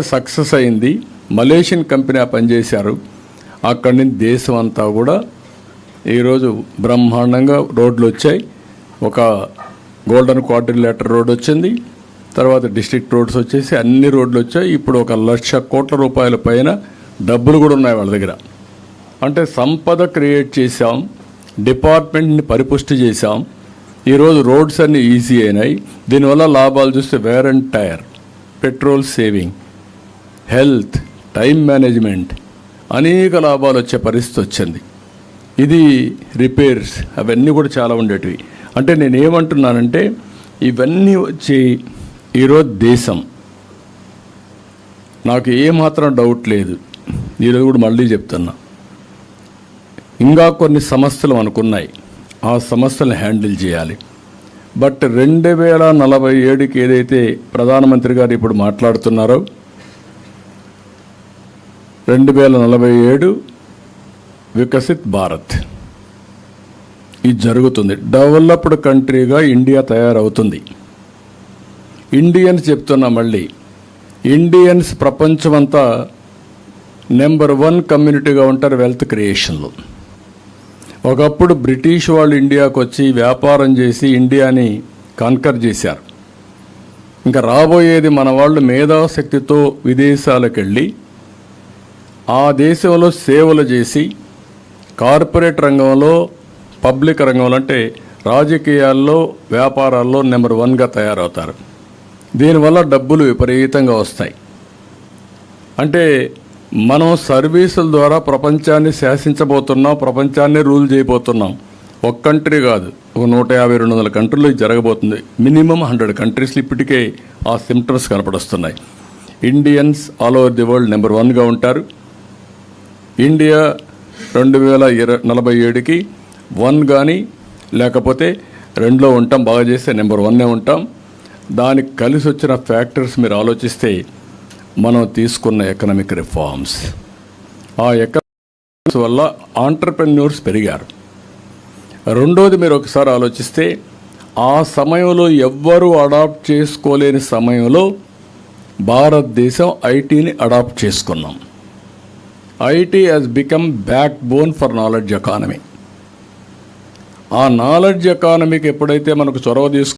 Success అయింది. Malaysian company పనిచేశారు అక్కడి నుంచి దేశం అంతా కూడా ఈరోజు బ్రహ్మాండంగా రోడ్లు వచ్చాయి. ఒక గోల్డెన్ క్వార్టిలేటర్ రోడ్ వచ్చింది. తర్వాత డిస్ట్రిక్ట్ రోడ్స్ వచ్చేసి అన్ని రోడ్లు వచ్చాయి. ఇప్పుడు ఒక లక్ష కోట్ల రూపాయల పైన డబ్బులు కూడా ఉన్నాయి వాళ్ళ దగ్గర. అంటే సంపద క్రియేట్ చేశాం. డిపార్ట్మెంట్ని పరిపుష్టి చేశాం. ఈరోజు రోడ్స్ అన్ని ఈజీ అయినాయి. దీనివల్ల లాభాలు చూస్తే wear and tear petrol saving. Health time management అనేక లాభాలు వచ్చే పరిస్థితి వచ్చింది. ఇది రిపేర్స్ అవన్నీ కూడా చాలా ఉండేటివి. అంటే నేను ఏమంటున్నానంటే ఇవన్నీ వచ్చి ఈరోజు దేశం. నాకు ఏమాత్రం డౌట్ లేదు. ఈరోజు కూడా మళ్ళీ చెప్తున్నా. ఇంకా కొన్ని సమస్యలు అనుకున్నాయి ఆ సమస్యలను హ్యాండిల్ చేయాలి. బట్ రెండు వేల నలభై ఏడుకి ఏదైతే ప్రధానమంత్రి గారు ఇప్పుడు మాట్లాడుతున్నారో రెండు వేల నలభై ఏడు వికసిత్ భారత్. ఇది జరుగుతుంది. డెవలప్డ్ కంట్రీగా ఇండియా తయారవుతుంది. ఇండియన్స్ చెప్తున్నా మళ్ళీ ఇండియన్స్ ప్రపంచమంతా నెంబర్ వన్ కమ్యూనిటీగా ఉంటారు వెల్త్ క్రియేషన్లో. ఒకప్పుడు బ్రిటిష్ వాళ్ళు ఇండియాకు వచ్చి వ్యాపారం చేసి ఇండియాని కాన్కర్ చేశారు. ఇంకా రాబోయేది మన వాళ్ళు మేధాశక్తితో విదేశాలకు వెళ్ళి ఆ దేశంలో సేవలు చేసి కార్పొరేట్ రంగంలో పబ్లిక్ రంగంలో అంటే రాజకీయాల్లో వ్యాపారాల్లో నెంబర్ వన్గా తయారవుతారు. దీనివల్ల డబ్బులు విపరీతంగా వస్తాయి. అంటే మనం సర్వీసుల ద్వారా ప్రపంచాన్ని శాసించబోతున్నాం ప్రపంచాన్ని రూల్ చేయబోతున్నాం. ఒక కంట్రీ కాదు ఒక నూట యాభై రెండు వందల కంట్రీలు జరగబోతుంది. మినిమం హండ్రెడ్ కంట్రీస్లో ఇప్పటికే ఆ symptoms కనపడుస్తున్నాయి. Indians all over the world number వన్గా ఉంటారు. ఇండియా రెండు వేల ఇరవై నలభై ఏడుకి వన్ కానీ లేకపోతే రెండులో ఉంటాం బాగా చేస్తే నెంబర్ వన్నే ఉంటాం. దానికి కలిసి వచ్చిన ఫ్యాక్టర్స్ మీరు ఆలోచిస్తే మనం తీసుకున్న ఎకనామిక్ రిఫార్మ్స్. ఆ ఎకనామిక్స్ వల్ల ఆంటర్ప్రెన్యూర్స్ పెరిగారు. రెండోది మీరు ఒకసారి ఆలోచిస్తే ఆ సమయంలో ఎవ్వరూ అడాప్ట్ చేసుకోలేని సమయంలో భారతదేశం ఐటీని అడాప్ట్ చేసుకున్నాం. IT has become backbone for knowledge economy ఆ నాలెడ్జ్ ఎకానమీకి ఎప్పుడైతే మనకు చొరవ తీసుకు